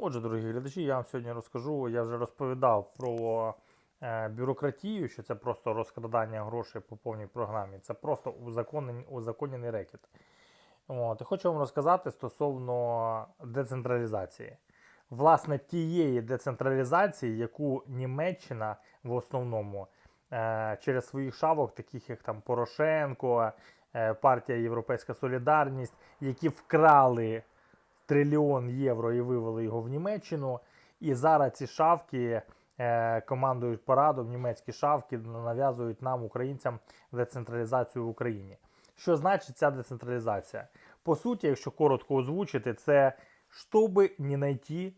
Отже, дорогі глядачі, я вам сьогодні розкажу. Я вже розповідав про е, бюрократію, що це просто розкрадання грошей по повній програмі. Це просто узаконений, узаконений рекет. От, і хочу вам розказати стосовно децентралізації. Власне, тієї децентралізації, яку Німеччина в основному е, через своїх шавок, таких як там Порошенко, е, партія Європейська Солідарність, які вкрали трильйон євро і вивели його в Німеччину. І зараз ці шавки е, командують парадом, німецькі шавки нав'язують нам, українцям, децентралізацію в Україні. Що значить ця децентралізація? По суті, якщо коротко озвучити, це щоби не знайти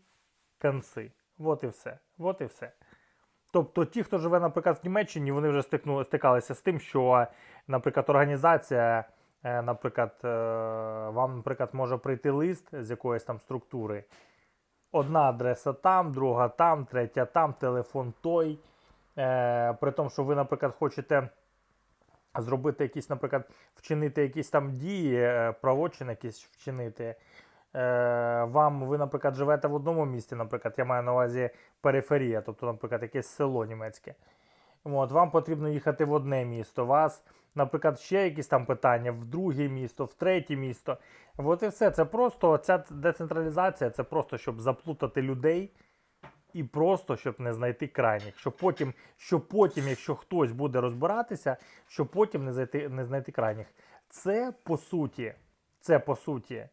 конці. От і все. От і все. Тобто ті, хто живе, наприклад, в Німеччині, вони вже стикнули, стикалися з тим, що, наприклад, організація, наприклад, е, вам, наприклад, може прийти лист з якоїсь там структури. Одна адреса там, друга там, третя там, телефон той. Е, при тому, що ви, наприклад, хочете зробити якісь, наприклад, вчинити якісь там дії, е, правочин якісь вчинити. Е, вам, ви, наприклад, живете в одному місті, наприклад, я маю на увазі периферія, тобто, наприклад, якесь село німецьке. От, вам потрібно їхати в одне місто. Вас, наприклад, ще якісь там питання в друге місто, в третє місто. От і все. Це просто ця децентралізація, це просто щоб заплутати людей і просто щоб не знайти крайніх. Щоб потім, щоб потім, якщо хтось буде розбиратися, щоб потім не знайти, не знайти крайніх. Це по суті, це по суті. Е,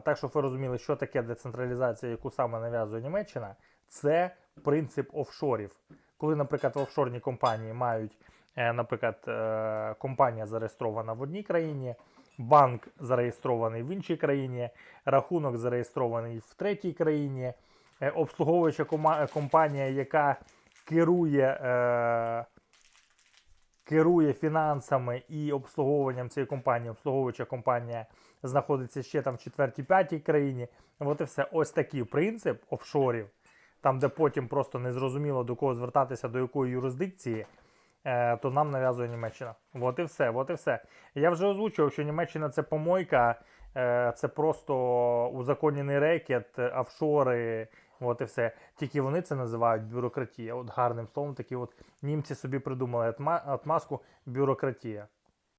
так, щоб ви розуміли, що таке децентралізація, яку саме нав'язує Німеччина, це принцип офшорів. Коли, наприклад, офшорні компанії мають, е, наприклад, е, компанія зареєстрована в одній країні, банк зареєстрований в іншій країні, рахунок зареєстрований в третій країні, е, обслуговуюча компанія, яка керує. Керує фінансами і обслуговуванням цієї компанії, обслуговуюча компанія знаходиться ще там в четвертій, п'ятій країні. От і все. Ось такий принцип офшорів, там, де потім просто незрозуміло до кого звертатися, до якої юрисдикції, е, то нам нав'язує Німеччина. От і все, от і все. Я вже озвучував, що Німеччина це помойка, е, це просто узаконений рекет, офшори. От і все. Тільки вони це називають бюрократія. От гарним словом, такі от німці собі придумали отмазку бюрократія.